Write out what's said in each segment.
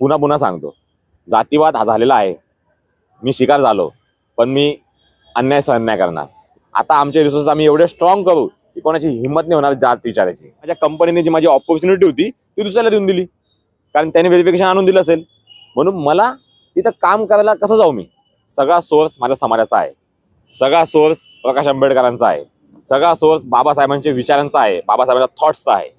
पुन्हा पुन्हा सांगतो. जातीवाद हा झालेला आहे. मी शिकार झालो पण मी अन्याय सहन नाही करणार. आता आमचे रिसोर्स आम्ही एवढे स्ट्रॉंग करू की कोणाची हिंमत नाही होणार जात विचारायची. माझ्या कंपनीने जी माझी ऑपॉर्च्युनिटी होती ती दुसऱ्याला देऊन दिली. कारण त्याने व्हेरिफिकेशन आणून दिलं असेल. म्हणून मला तिथं काम करायला कसं जाऊ मी? सगळा सोर्स माझ्या समाजाचा आहे. सगळा सोर्स प्रकाश आंबेडकरांचा आहे. सगळा सोर्स बाबासाहेबांच्या विचारांचा आहे. बाबासाहेबांच्या थॉट्सचा आहे.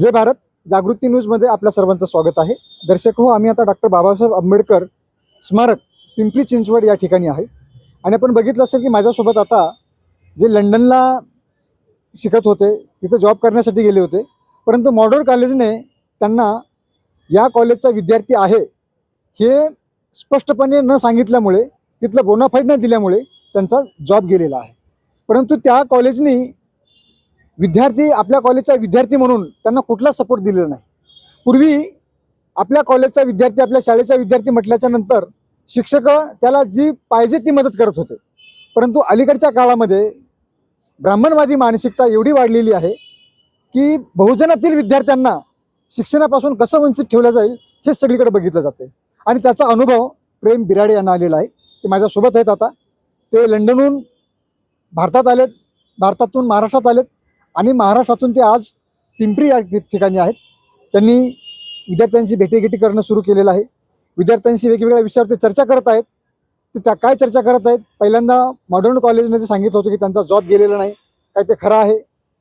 जय भारत. जागृती न्यूजमध्ये आपल्या सर्वांचं स्वागत आहे. दर्शक हो आम्ही आता डॉक्टर बाबासाहेब आंबेडकर स्मारक पिंपरी चिंचवड या ठिकाणी आहे. आणि आपण बघितलं असेल की माझ्यासोबत आता जे लंडनला शिकत होते तिथे जॉब करण्यासाठी गेले होते. परंतु मॉडर्न कॉलेजने त्यांना या कॉलेजचा विद्यार्थी आहे हे स्पष्टपणे न सांगितल्यामुळे तिथलं बोनाफाईड न दिल्यामुळे त्यांचा जॉब गेलेला आहे. परंतु त्या कॉलेजनी विद्यार्थी आपल्या कॉलेजचा विद्यार्थी म्हणून त्यांना कुठला सपोर्ट दिलेला नाही. पूर्वी आपल्या कॉलेजचा विद्यार्थी आपल्या शाळेचा विद्यार्थी म्हटल्याच्या नंतर शिक्षक त्याला जी पाहिजे ती मदत करत होते. परंतु अलीकडच्या काळामध्ये ब्राह्मणवादी मानसिकता एवढी वाढलेली आहे की बहुजनातील विद्यार्थ्यांना शिक्षणापासून कसं वंचित ठेवलं जाईल हे सगळीकडे बघितलं जाते. आणि त्याचा अनुभव प्रेम बिराडे यांना आलेला आहे. ते माझ्यासोबत आहेत आता. ते लंडनहून भारतात आलेत भारतातून महाराष्ट्रात आलेत. आणि महाराष्ट्रातून ते आज पिंपरी या ठिकाणी आहेत. त्यांनी विद्यार्थ्यांशी भेटीगेटी करणं सुरू केलेलं आहे. विद्यार्थ्यांशी वेगवेगळ्या विषयावर ते चर्चा करत आहेत. ते त्या काय चर्चा करत आहेत? पहिल्यांदा मॉडर्न कॉलेजने जे सांगितलं होतं की त्यांचा जॉब गेलेला नाही. काय ते खरं आहे?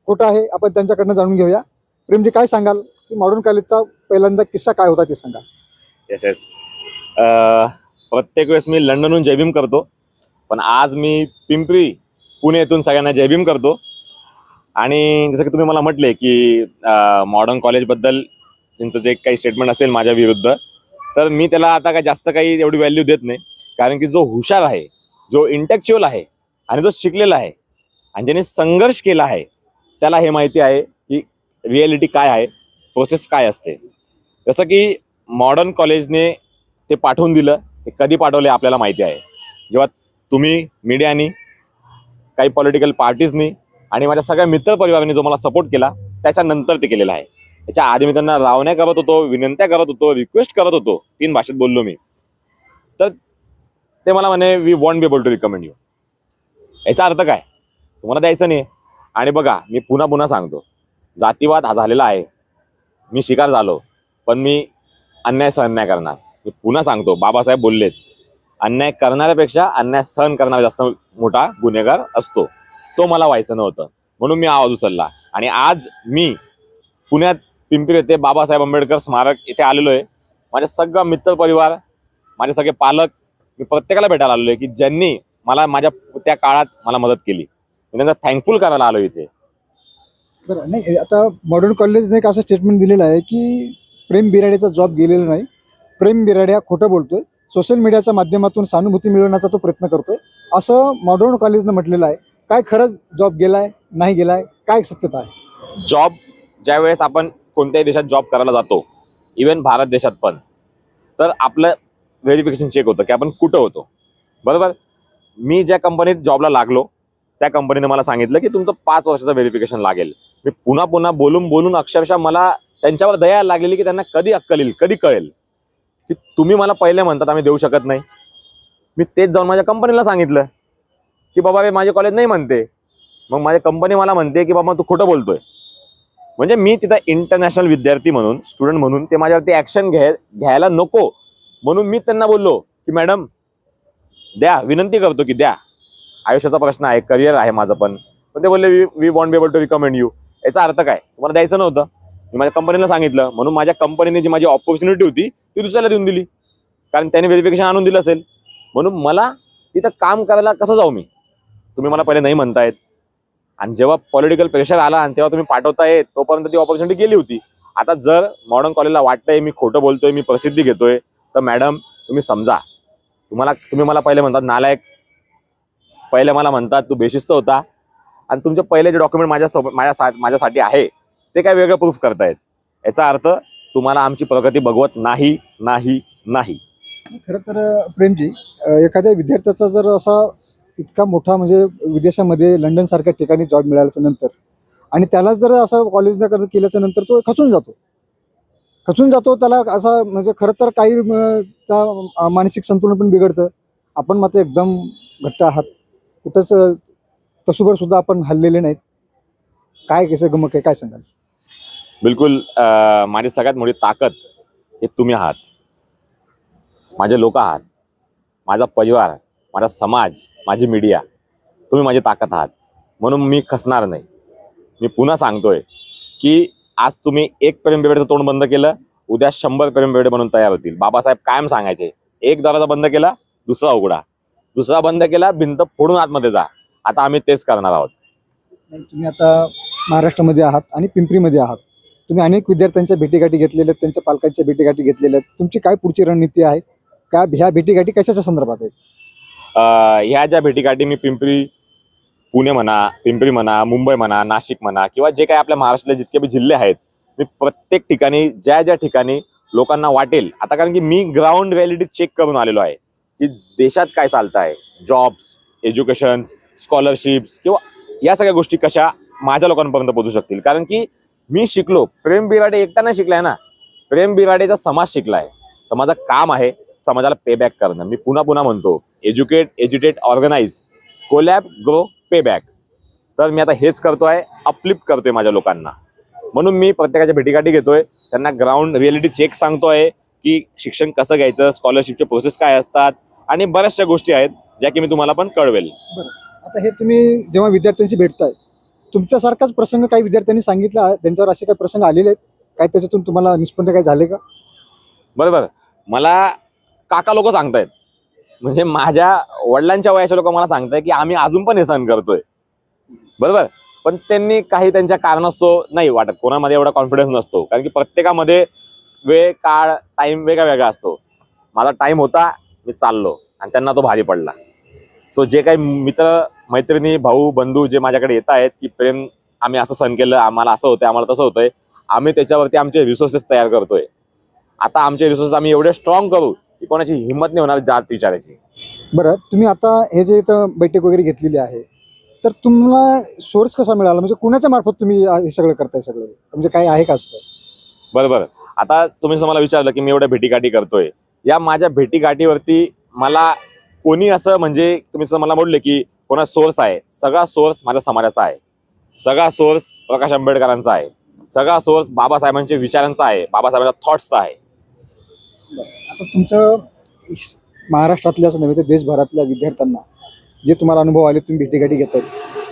खोटं आहे? आपण त्यांच्याकडनं जाणून घेऊया. प्रेमजी काय सांगाल? की मॉडर्न कॉलेजचा पहिल्यांदा किस्सा काय होता ते सांगा. येस येस प्रत्येक वेळेस मी लंडनहून जयभीम करतो. पण आज मी पिंपरी पुणे येथून सगळ्यांना जयभीम करतो. आणि जसं की तुम्ही मला म्हटले की मॉडर्न कॉलेजबद्दल त्यांचं जे काही स्टेटमेंट असेल माझ्या विरुद्ध तर मी त्याला आता काय जास्त काही एवढी व्हॅल्यू देत नाही. कारण की जो हुशार आहे जो इंटेक्च्युअल आहे आणि जो शिकलेला आहे आणि ज्याने संघर्ष केला आहे त्याला हे माहिती आहे की रिॲलिटी काय आहे प्रोसेस काय असते. जसं की मॉडर्न कॉलेजने ते पाठवून दिलं ते कधी पाठवले आपल्याला माहिती आहे. जेव्हा तुम्ही मीडियानी काही पॉलिटिकल पार्टीजनी आणि माझ्या सगळ्या मित्रपरिवारांनी जो मला सपोर्ट केला त्याच्यानंतर ते केलेलं आहे. त्याच्या आधी मी त्यांना रावण्या करत होतो विनंत्या करत होतो रिक्वेस्ट करत होतो. तीन भाषेत बोललो मी. तर ते मला म्हणे we want be able to recommend you याचा अर्थ काय? तुम्हाला द्यायचं नाही आणि बघा मी पुन्हा पुन्हा सांगतो. जातीवाद हा झालेला आहे. मी शिकार झालो पण मी अन्याय सहन नाही करणार. मी पुन्हा सांगतो बाबासाहेब बोललेत. अन्याय करणाऱ्यापेक्षा अन्याय सहन करणारा जास्त मोठा गुन्हेगार असतो. तो मला व्हायचं नव्हतं. म्हणून मी आवाज उचलला. आणि आज मी पुण्यात पिंपरी येथे बाबासाहेब आंबेडकर स्मारक इथे आलेलो आहे. माझे मित्र मित्रपरिवार माझे सगळे पालक मी प्रत्येकाला भेटायला आलेलो आहे की ज्यांनी मला माझ्या त्या काळात मला मदत केली. मी त्यांना थँकफुल करायला आलो इथे. बरं नाही आता मॉडर्न कॉलेजने एक असं स्टेटमेंट दिलेलं आहे की प्रेम बिराडेचा जॉब गेलेला नाही. प्रेम बिराडे हा खोटं बोलतोय. सोशल मीडियाच्या माध्यमातून सहानुभूती मिळवण्याचा तो प्रयत्न करतोय. असं मॉडर्न कॉलेजनं म्हटलेलं आहे. काय खरंच जॉब गेलाय नाही गेलाय काय सत्यता आहे? जॉब ज्या वेळेस आपण कोणत्याही देशात जॉब करायला जातो इवन भारत देशात पण तर आपलं व्हेरिफिकेशन चेक होतं की आपण कुठं होतो. बरोबर? मी ज्या कंपनीत जॉबला लागलो त्या कंपनीने मला सांगितलं की तुमचं पाच वर्षाचं व्हेरिफिकेशन लागेल. मी पुन्हा पुन्हा बोलून बोलून अक्षरशः मला त्यांच्यावर दया लागलेली की त्यांना कधी अक्कल येईल कधी कळेल? की तुम्ही मला पहिले म्हणतात आम्ही देऊ शकत नाही. मी तेच जाऊन माझ्या कंपनीला सांगितलं. की बाबा हे माझे कॉलेज नाही म्हणते. मग माझ्या कंपनी मला म्हणते की बाबा तू खोटं बोलतोय. म्हणजे मी तिथं इंटरनॅशनल विद्यार्थी म्हणून स्टुडंट म्हणून ते माझ्यावरती ॲक्शन घ्याय घ्यायला नको. म्हणून मी त्यांना बोललो की मॅडम द्या विनंती करतो की द्या. आयुष्याचा प्रश्न आहे करिअर आहे माझं पण. पण ते बोलले we we want be able to recommend you याचा अर्थ काय? तुम्हाला द्यायचं नव्हतं. मी माझ्या कंपनीला सांगितलं. म्हणून माझ्या कंपनीने जी माझी ऑपॉर्च्युनिटी होती ती दुसऱ्याला देऊन दिली. कारण त्याने व्हेरिफिकेशन आणून दिलं असेल. म्हणून मला तिथं काम करायला कसं जाऊ मी? तुम्ही मला पहिले नाही म्हणतायत. आणि जेव्हा पॉलिटिकल प्रेशर आला आणि तेव्हा तुम्ही पाठवताय तोपर्यंत ती ऑपॉर्च्युनिटी गेली होती. आता जर मॉडर्न कॉलेजला वाटतंय मी खोटं बोलतोय मी प्रसिद्धी घेतोय तर मॅडम तुम्ही समजा. तुम्हाला तुम्ही मला पहिले म्हणतात नालायक. पहिले मला म्हणतात तू बेशिस्त होता. आणि तुमचे पहिले जे डॉक्युमेंट माझ्यासोबत माझ्या सा माझ्यासाठी आहे ते काय वेगळं प्रूफ करतायत? याचा अर्थ तुम्हाला आमची प्रगती बघवत नाही नाही नाही. खरं तर प्रेमजी एखाद्या विद्यार्थ्याचा जर असा इतका मोठा म्हणजे विदेशामध्ये लंडन सारख्या ठिकाणी जॉब मिळाल्याच्या नंतर. आणि त्याला जर असं कॉलेजनं केल्याच्यानंतर तो खचून जातो. खचून जातो त्याला असा म्हणजे खरं तर काही त्या मानसिक संतुलन पण बिघडतं. आपण मात्र एकदम घट्ट आहात. कुठंच अं, तसूभर सुद्धा आपण हल्लेले नाहीत. काय कसं गमक आहे काय सांगाल? बिलकुल माझी सगळ्यात मोठी ताकद हे तुम्ही आहात. माझे लोक आहात. माझा परिवार माझा समाज माझी मीडिया तुम्ही माझी ताकद आहात. म्हणून मी खसणार नाही. मी पुन्हा सांगतोय की आज तुम्ही एक प्रेम तोंड बंद केलं उद्या शंभर प्रेम म्हणून तयार होतील. बाबासाहेब कायम सांगायचे एक दरवाजा बंद केला दुसरा उघडा. दुसरा बंद केला भिंत फोडून आतमध्ये जा. आता आम्ही तेच करणार आहोत. तुम्ही आता महाराष्ट्रामध्ये आहात आणि पिंपरीमध्ये आहात. तुम्ही अनेक विद्यार्थ्यांच्या भेटीगाठी घेतलेल्या आहेत त्यांच्या पालकांच्या भेटीगाठी घेतलेल्या आहेत. तुमची काय पुढची रणनीती आहे? का ह्या भेटीगाठी कशाच्या संदर्भात आहेत? ह्या ज्या भेटीगाठी मी पिंपरी पुणे म्हणा पिंपरी म्हणा मुंबई म्हणा नाशिक म्हणा किंवा जे काही आपल्या महाराष्ट्रातले जितके बी जिल्हे आहेत मी प्रत्येक ठिकाणी ज्या ज्या ठिकाणी लोकांना वाटेल आता कारण की मी ग्राउंड रियालिटी चेक करून आलेलो आहे की देशात काय चालतं आहे जॉब्स एज्युकेशन स्कॉलरशिप्स किंवा या सगळ्या गोष्टी कशा माझ्या लोकांपर्यंत पोहोचू शकतील? कारण की मी शिकलो प्रेम बिराडे एकटा नाही शिकलाय ना प्रेम बिराडेचा समाज शिकलाय. तर माझं काम आहे समाजाला पेबॅक करणं. मी पुन्हा पुन्हा म्हणतो educate एज्युटेट organise. Collab grow pay back तर मी आता हेच करतोय अपलिफ्ट करतोय माझ्या लोकांना. म्हणून मी प्रत्येकाच्या भेटीगाठी घेतोय त्यांना ग्राउंड रिअलिटी चेक सांगतोय की शिक्षण कसं घ्यायचं स्कॉलरशिपचे प्रोसेस काय असतात आणि बऱ्याचशा गोष्टी आहेत ज्या की मी तुम्हाला पण कळवेल. आता हे तुम्ही जेव्हा विद्यार्थ्यांशी भेटताय तुमच्यासारखाच प्रसंग काही विद्यार्थ्यांनी सांगितला आहे, त्यांच्यावर असे काही प्रसंग आलेले आहेत? काय त्याच्यातून तुम्हाला निष्पन्न काय झाले का? बरोबर. मला काका लोक सांगतायत. म्हणजे माझ्या वडिलांच्या वयाच्या लोक मला सांगताय की आम्ही अजून पण हे सहन करतोय. बरोबर? पण त्यांनी काही त्यांच्या कारणास्तव नाही वाटत. कोणामध्ये एवढा कॉन्फिडन्स नसतो. कारण की प्रत्येकामध्ये वेळ काळ टाइम वेगळा वेगळा असतो. माझा टाइम होता मी चाललो. आणि त्यांना तो भारी पडला. सो जे काही मित्र मैत्रिणी भाऊ बंधू जे माझ्याकडे येत आहेत की प्रेम आम्ही असं सहन केलं आम्हाला असं होतंय आम्हाला तसं होतंय आम्ही त्याच्यावरती आमचे रिसोर्सेस तयार करतोय. आता आमचे रिसोर्सेस आम्ही एवढे स्ट्रॉंग करू की कोणाची हिंमत नाही होणार जात विचारायची. बरं तुम्ही आता हे जे इथं बैठक वगैरे घेतलेली आहे तर तुम्हाला सोर्स कसा मिळाला? म्हणजे कुणाच्या मार्फत तुम्ही हे सगळं करताय सगळं? म्हणजे काय आहे का असं? बरोबर आता तुम्ही मला विचारलं की मी एवढ्या भेटीगाठी करतोय. या माझ्या भेटीगाठीवरती मला कोणी असं म्हणजे तुम्ही मला बोलले की कोणा सोर्स आहे सगळा सोर्स माझ्या समाजाचा आहे. सगळा सोर्स प्रकाश आंबेडकरांचा आहे. सगळा सोर्स बाबासाहेबांच्या विचारांचा आहे बाबासाहेबांच्या थॉट्सचा आहे. आता तुमचं महाराष्ट्रातल्याच नव्हे तर देशभरातल्या विद्यार्थ्यांना जे तुम्हाला अनुभव आले तुम्ही भेटीगाठी घेताय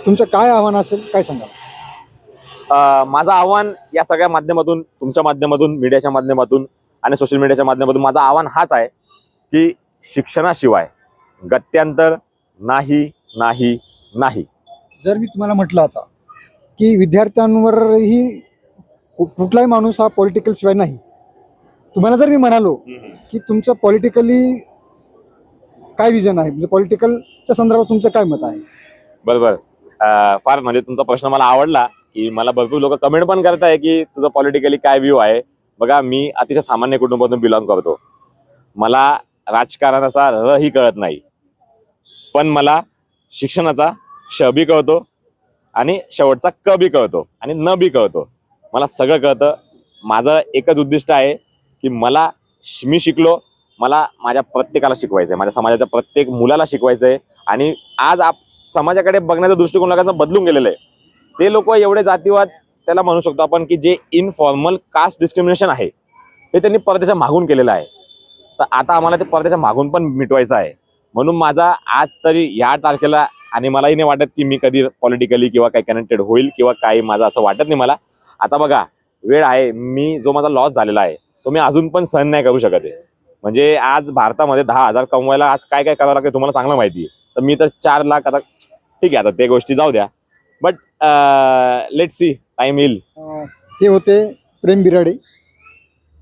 तुमचं काय आव्हान असेल काय सांगा माझं आव्हान या सगळ्या माध्यमातून तुमच्या माध्यमातून मीडियाच्या माध्यमातून आणि सोशल मीडियाच्या माध्यमातून माझं आव्हान हाच आहे की शिक्षणाशिवाय गत्यांतर नाही नाही नाही. जर मी तुम्हाला म्हटलं आता की विद्यार्थ्यांवरही कुठलाही माणूस हा पॉलिटिकल शिवाय नाही तुम्हाला जर मी म्हणालो की तुमचं पॉलिटिकली काय विजन आहे? म्हणजे पॉलिटिकलच्या संदर्भात तुमचं काय मत आहे? बरोबर. फार म्हणजे तुमचा प्रश्न मला आवडला की मला भरपूर लोक कमेंट पण करत आहे की तुझं पॉलिटिकली काय व्ह्यू आहे? बघा मी अतिशय सामान्य कुटुंबातून बिलॉंग करतो. मला राजकारणाचा र ही कळत नाही. पण मला शिक्षणाचा श बी कळतो आणि शेवटचा क बी कळतो आणि न बी कळतो. मला सगळं कळतं. माझं एकच उद्दिष्ट आहे की मला श- मी शिकलो मला माझ्या प्रत्येकाला शिकवायचं आहे माझ्या समाजाच्या प्रत्येक मुलाला शिकवायचं आहे आणि आज आप समाजाकडे बघण्याचा दृष्टिकोन लोकांचा बदलून गेलेलं आहे. ते लोक एवढे जातीवाद त्याला म्हणू शकतो आपण की जे इनफॉर्मल कास्ट डिस्क्रिमिनेशन आहे हे त्यांनी परदेशा मागून केलेलं आहे. तर आता आम्हाला ते परदेशा मागून पण मिटवायचं आहे. म्हणून माझा आज तरी या तारखेला आणि मलाही नाही वाटत की मी कधी पॉलिटिकली किंवा काही कनेक्टेड होईल किंवा काही माझं असं वाटत नाही मला. आता बघा वेळ आहे मी जो माझा लॉस झालेला आहे तो मी अजून पण सहन नाही करू शकत आहे. म्हणजे आज भारतामध्ये दहा हजार कमवायला आज काय काय करावं लागते तुम्हाला चांगलं माहिती आहे. तर मी तर चार लाख आता ठीक आहे आता ते गोष्टी जाऊ द्या. बट लेट सी टाइम येईल. हे होते प्रेम बिराडे.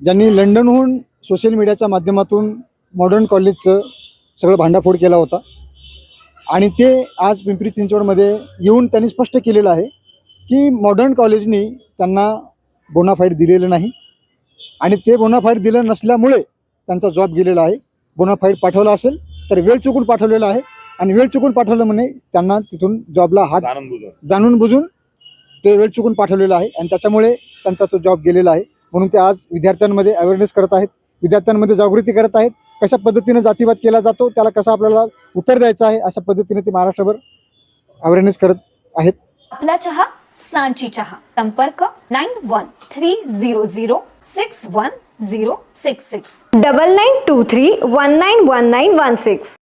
ज्यांनी लंडनहून सोशल मीडियाच्या माध्यमातून मॉडर्न कॉलेजचं सगळं भांडाफोड केला होता. आणि ते आज पिंपरी चिंचवडमध्ये येऊन त्यांनी स्पष्ट केलेलं आहे की मॉडर्न कॉलेजनी त्यांना बोनाफाईड दिलेलं नाही. आणि ते बोनाफाईड दिलं नसल्यामुळे त्यांचा जॉब गेलेला आहे. बोनाफाईड पाठवला असेल तर वेळ चुकून पाठवलेला आहे. आणि वेळ चुकून पाठवलं म्हणे त्यांना तिथून जॉबला हात जाणून बुजून. ते वेळ चुकून पाठवलेलं आहे. आणि त्याच्यामुळे त्यांचा तो जॉब गेलेला आहे. म्हणून ते आज विद्यार्थ्यांमध्ये अवेअरनेस करत आहेत. विद्यार्थ्यांमध्ये जागृती करत आहेत. कशा पद्धतीने जातीवाद केला जातो त्याला कसं आपल्याला उत्तर द्यायचं आहे अशा पद्धतीने ते महाराष्ट्रभर अवेअरनेस करत आहेत. आपला चहा सांची चहा. संपर्क nine one three zero zero six one zero six six. Double nine two three one nine one nine one six.